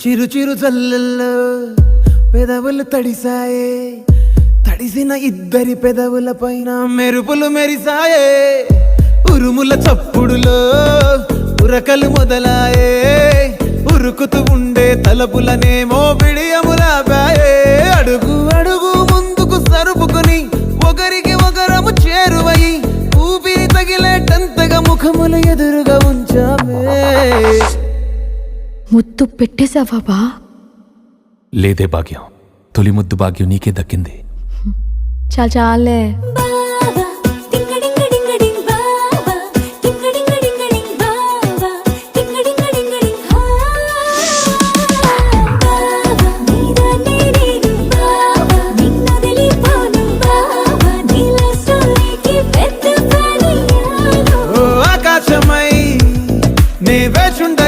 చిరు చిరు జల్లల్లో పెదవులు తడిసాయే తడిసిన ఇద్దరి పెదవుల పైన మెరుపులు మెరిసాయే ఉరుముల చప్పుడులో ఉరకలు మొదలాయే. ఉరుకుతూ ఉండే తలపులనేమో బిడియములాపాయే అడుగు అడుగు ముందుకు సరుపుకుని ఒకరికి ఒకరము చేరువయి ఊపిరి తగిలేటంతగా ముఖములు ఎదురుగా ఉంచామే ముద్దు పెట్టేశావా లేదే భాగ్యం. తొలి ముద్దు భాగ్యం నీకే దక్కింది. చాలా చాలే. నే వేచుండ